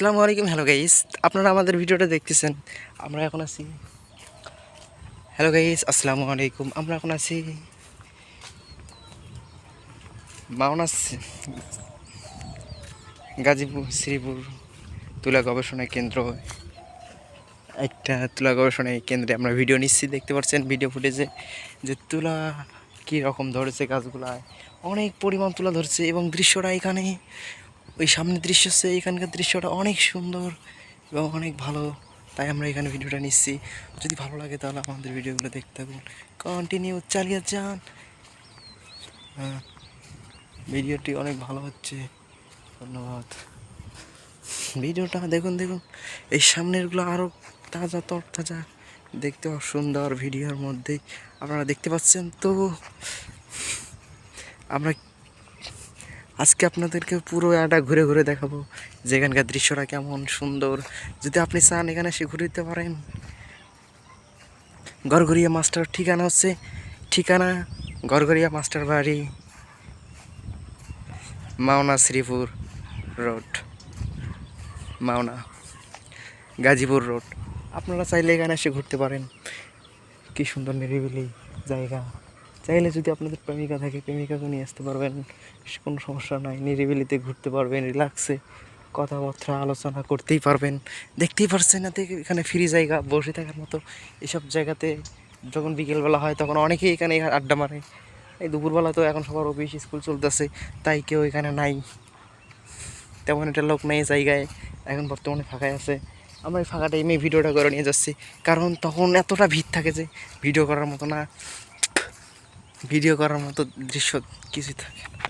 আসসালামু আলাইকুম। Hello guys আপনারা আমাদের ভিডিওটা দেখতেছেন। আমরা এখন আছি। হ্যালো গাইস আসসালামু আলাইকুম। আমরা এখন আছি মাওনা সি- গাজীপুর, শ্রীপুর তুলা গবেষণা কেন্দ্র। একটা তুলা গবেষণা কেন্দ্রে আমরা ভিডিও নিচ্ছি। দেখতে পাচ্ছেন ভিডিও ফুটেজে যে তুলা কী রকম ধরেছে গাছগুলায়। অনেক পরিমাণ তুলা ধরছে এবং দৃশ্যটা এখানে ওই সামনের দৃশ্য হচ্ছে এখানকার দৃশ্যটা অনেক সুন্দর এবং অনেক ভালো। তাই আমরা এখানে ভিডিওটা নিচ্ছি। যদি ভালো লাগে তাহলে আমাদের ভিডিওগুলো দেখতে থাকুন। কন্টিনিউ চালিয়ে যান। হ্যাঁ ভিডিওটি অনেক ভালো হচ্ছে। ধন্যবাদ। ভিডিওটা দেখুন দেখুন। এই সামনেরগুলো আরও তাজা তর তাজা দেখতে সুন্দর ভিডিওর মধ্যে। আপনারা দেখতে পাচ্ছেন তো? আমরা আজকে আপনাদেরকে পুরো এটা ঘুরে ঘুরে দেখাবো। যে এখানকার দৃশ্যটা কেমন সুন্দর। যদি আপনি চান এখানে এসে ঘুরে দিতে পারেন। গড়গড়িয়া মাস্টার ঠিকানা হচ্ছে ঠিকানা গড়গড়িয়া মাস্টার বাড়ি, মাওনা শ্রীপুর রোড। মাওনা, গাজীপুর রোড। আপনারা চাইলে এখানে এসে ঘুরতে পারেন। কি সুন্দর নিরিবিলি জায়গা। চাইলে যদি আপনাদের প্রেমিকা থাকে, প্রেমিকাকে নিয়ে আসতে পারবেন। কোনো সমস্যা নাই, নিরিবিলিতে ঘুরতে পারবেন, রিল্যাক্সে কথাবার্তা আলোচনা করতেই পারবেন। দেখতেই পারছেন না, দেখে এখানে ফ্রি জায়গা, বসে থাকার মতো। এসব জায়গাতে যখন বিকেলবেলা হয়, তখন অনেকেই এখানে আড্ডা মারে। এই দুপুরবেলা তো এখন সবার অফিস, স্কুল চলতেছে, তাই কেউ এখানে নাই। তেমন একটা লোক নেই জায়গায়, এখন বর্তমানে ফাঁকাই আছে। আমরা এই ফাঁকা টাইমে ভিডিওটা করে নিয়ে যাচ্ছি। কারণ তখন এতটা ভিড় থাকে যে, ভিডিও করার মতো না। ভিডিও করার মতো দৃশ্য কিছুই থাকে না।